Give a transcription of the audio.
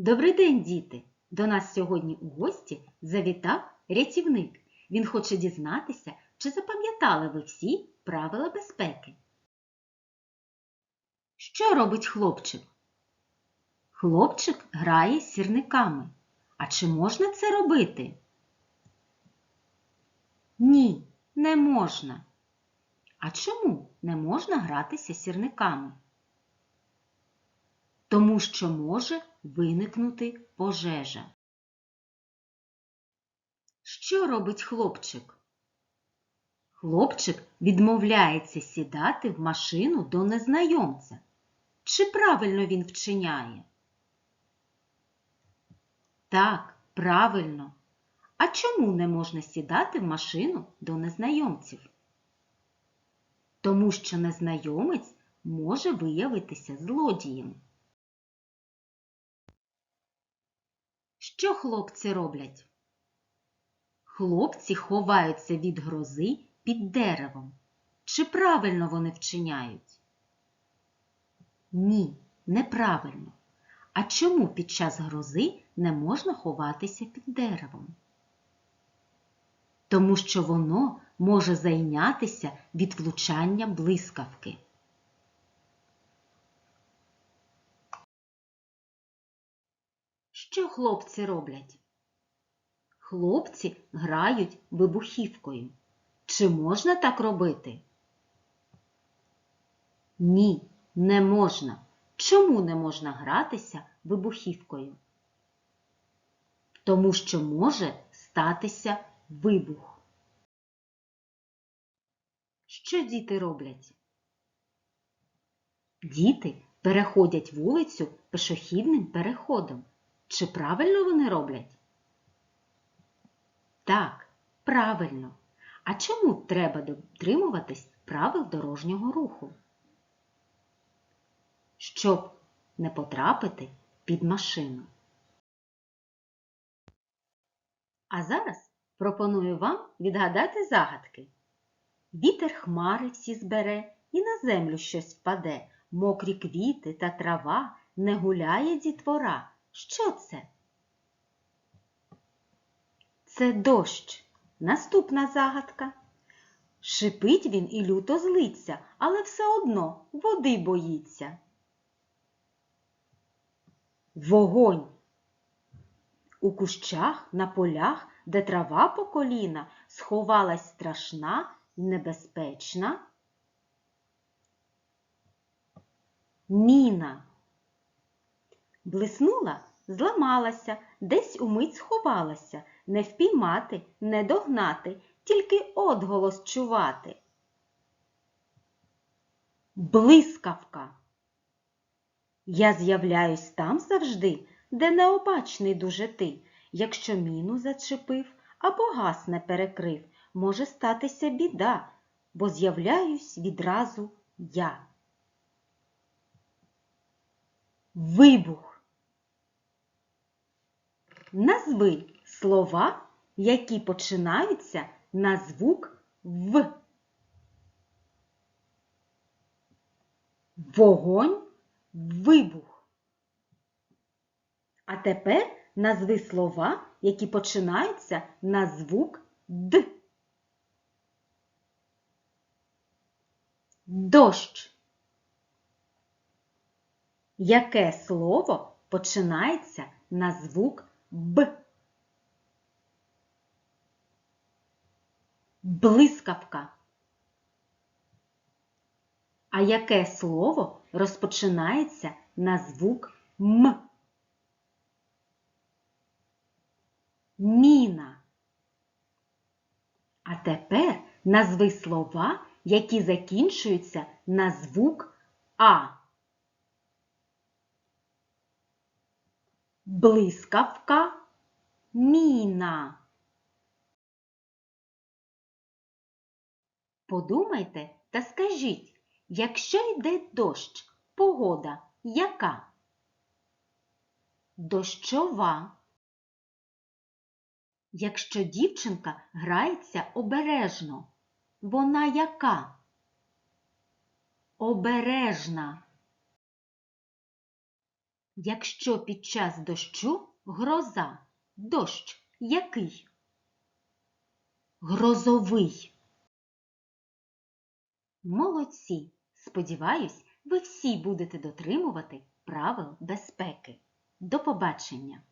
Добрий день, діти! До нас сьогодні у гості завітав рятівник. Він хоче дізнатися, чи запам'ятали ви всі правила безпеки. Що робить хлопчик? Хлопчик грає сірниками. А чи можна це робити? Ні, не можна. А чому не можна гратися сірниками? Тому що може виникнути пожежа. Що робить хлопчик? Хлопчик відмовляється сідати в машину до незнайомця. Чи правильно він вчиняє? Так, правильно. А чому не можна сідати в машину до незнайомців? Тому що незнайомець може виявитися злодієм. Що хлопці роблять? Хлопці ховаються від грози під деревом. Чи правильно вони вчиняють? Ні, неправильно. А чому під час грози не можна ховатися під деревом? Тому що воно може зайнятися від влучання блискавки. Що хлопці роблять? Хлопці грають вибухівкою. Чи можна так робити? Ні, не можна. Чому не можна гратися вибухівкою? Тому що може статися вибух. Що діти роблять? Діти переходять вулицю пішохідним переходом. Чи правильно вони роблять? Так, правильно. А чому треба дотримуватись правил дорожнього руху? Щоб не потрапити під машину. А зараз пропоную вам відгадати загадки. Вітер хмари всі збере і на землю щось впаде, мокрі квіти та трава, не гуляє дітвора. Що це? Це дощ. Наступна загадка. Шипить він і люто злиться, але все одно води боїться. Вогонь. У кущах на полях, де трава по коліна, сховалась страшна і небезпечна. Міна. Блиснула, зламалася, десь умить сховалася, не впіймати, не догнати, тільки одголос чувати. Блискавка. Я з'являюсь там завжди, де необачний дуже ти. Якщо міну зачепив або газ не перекрив, може статися біда, бо з'являюсь відразу я. Вибух. Назви слова, які починаються на звук В. Вогонь, вибух. А тепер назви слова, які починаються на звук Д. Дощ. Яке слово починається на звук Б? Блискавка. А яке слово розпочинається на звук М? Міна. А тепер назви слова, які закінчуються на звук А. Блискавка, міна. Подумайте та скажіть, якщо йде дощ, погода яка? Дощова. Якщо дівчинка грається обережно, вона яка? Обережна. Якщо під час дощу гроза, дощ який? Грозовий. Молодці! Сподіваюсь, ви всі будете дотримувати правил безпеки. До побачення!